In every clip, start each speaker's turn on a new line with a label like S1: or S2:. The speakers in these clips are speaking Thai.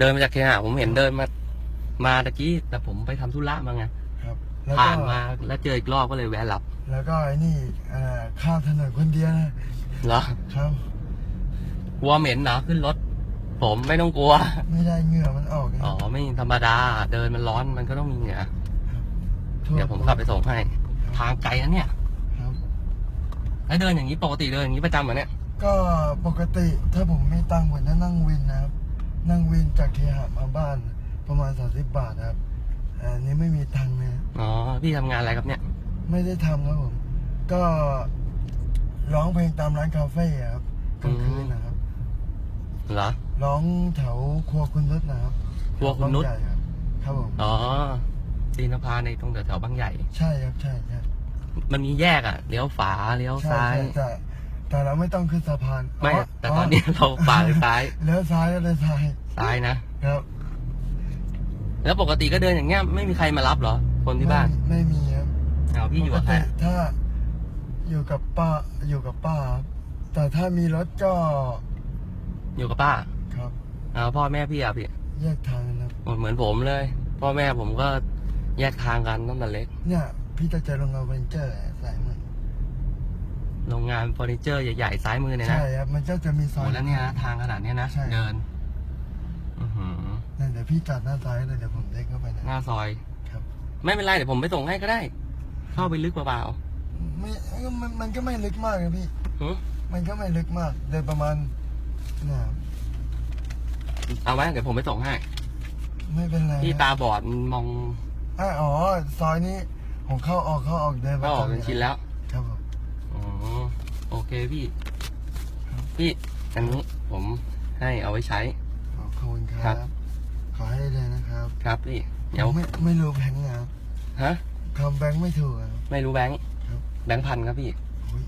S1: เดินมาจากเคหะผมเห็นเดินมามาตะกี้แต่ผมไปทำธุระมาไง
S2: ครับแล้วก็
S1: ผ่านมาแล้วเจออีกรอบก็เลยแวะหลับ
S2: แล้วก็ไอ้นี่อ่าข้ามถนนคนเดียวนะ
S1: เหรอ
S2: ครับ
S1: กลัวเหม็นเหรอขึ้นรถ ผมไม่ต้องกลัว
S2: ไม่ได้เหงื่อมันออกนะ
S1: อ๋อไม่ธรรมดา เดินมันร้อนมันก็ต้องมีเหงื่อ
S2: ทั่ว
S1: เดี๋ยวผมขับไปส่งให้ ทางไกลนะเนี่ย
S2: ครับ
S1: แล้วเดินอย่างนี้ปกติเดินอย่างนี้ประจำเหรอเนี่ย
S2: ก็ปกติถ้าผมไม่ตังค์ผมจะนั่งวินนะครับ นั่งวินจากเคหะมาบ้านประมาณ30บาทนะครับอันนี้ไม่มีตังค์นะ
S1: อ๋อ พี่ทำงานอะไรครับเนี่ย
S2: ไม่ได้ทำครับผม ก็ร้องเพลงตามร้านคาเฟ่อะครับกลางคืนนะครับ
S1: เหรอ
S2: ร้องแถวครัวคุณนุชนะครับ
S1: ครัวคุณนุช
S2: บางใหญ่ครับครับผม
S1: อ๋อตีนพาในตรงแถวๆบางใหญ่
S2: ใช่ครับใช่ใช่
S1: มันมีแยกอะ เลี้ยวฝาเลี้ยว
S2: ใช่
S1: ซ้าย
S2: ใช่ใช่ แต่เราไม่ต้องขึ้นสะพาน
S1: ไม่แต่ตอนนี้เราฝาหรือซ้าย
S2: เลี้ยวซ้ายก็เลยซ้าย
S1: ซ้ายนะ
S2: ครับ
S1: แล้วปกติก็เดินอย่างเงี้ยไม่มีใครมารับเหรอ คนที่บ้าน
S2: ไม่ไม่มีครับ
S1: อ้าวพี่อยู่กับใคร
S2: ปกติถ้าอยู่กับป้าอยู่กับป้าครับแต่ถ้ามีรถก็
S1: อยู่กับป้า
S2: ครับ
S1: อ้าวพ่อแม่พี่อะพี่
S2: แยกทางกันครับ
S1: เหมือนผมเลย พ่อแม่ผมก็แยกทางกันตั้งแต่เล็ก
S2: เนี่ยพี่จะเจอโรงงานเวนเจอร์สายมือ
S1: โรงงานเฟอร์นิเจอร์ใหญ่ๆซ้ายมือเนี่ยนะ
S2: ใช่ครับมันก็จะมีซ
S1: โอ้
S2: อย
S1: แล้วเนี่ยนะทางขนาดเนี้ยนะ
S2: ใช่
S1: เดินอือหือ
S2: เนี่ยเดี๋ยวพี่จัดหน้าซ้ายเลยเดี๋ยวผมเด้งเข้าไปนะ
S1: หน้าซอย
S2: ครับ
S1: ไม่เป็นไรเดี๋ยวผมไปส่งให้ก็ได้ เข้าไปลึกเปล่า
S2: ไม่มันมันก็ไม่ลึกมากนะพี่
S1: ๆหึ
S2: มันก็ไม่ลึกมากเดินประมาณเนี่ย
S1: เอาไว้เดี๋ยวผมไปส่งให้
S2: ไม่เป็นไร
S1: พี่ตาบอดมอง
S2: อะอ๋อซอยนี้ผมเข้าออกเข้าออกเดิน
S1: ก็ออกจนชินแล้ว
S2: ครับผม
S1: อ๋อ โอเคพี่
S2: ครับ
S1: พี่ อันนี้ผมให้เอาไว้ใช้
S2: ขอบคุณค
S1: ครั
S2: รับ บ ขอให้เลยนะครับ
S1: ครับพี่เดี๋ยว
S2: ไม่ไม่รู้แบงค์นะครับ
S1: ฮะ
S2: คำแบงค์ไม่ถูกครับ
S1: ไม่รู้แบงค์
S2: ครับ
S1: แบงค์พันครับพี่
S2: โอ้ย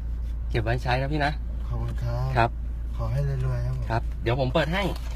S1: เก็บไว้ใช้นะพี่นะ
S2: ขอบคุณครับ
S1: ครับ
S2: ขอให้รวยๆครับผม
S1: ครับ เดี๋ยวผมเปิดให้
S2: ค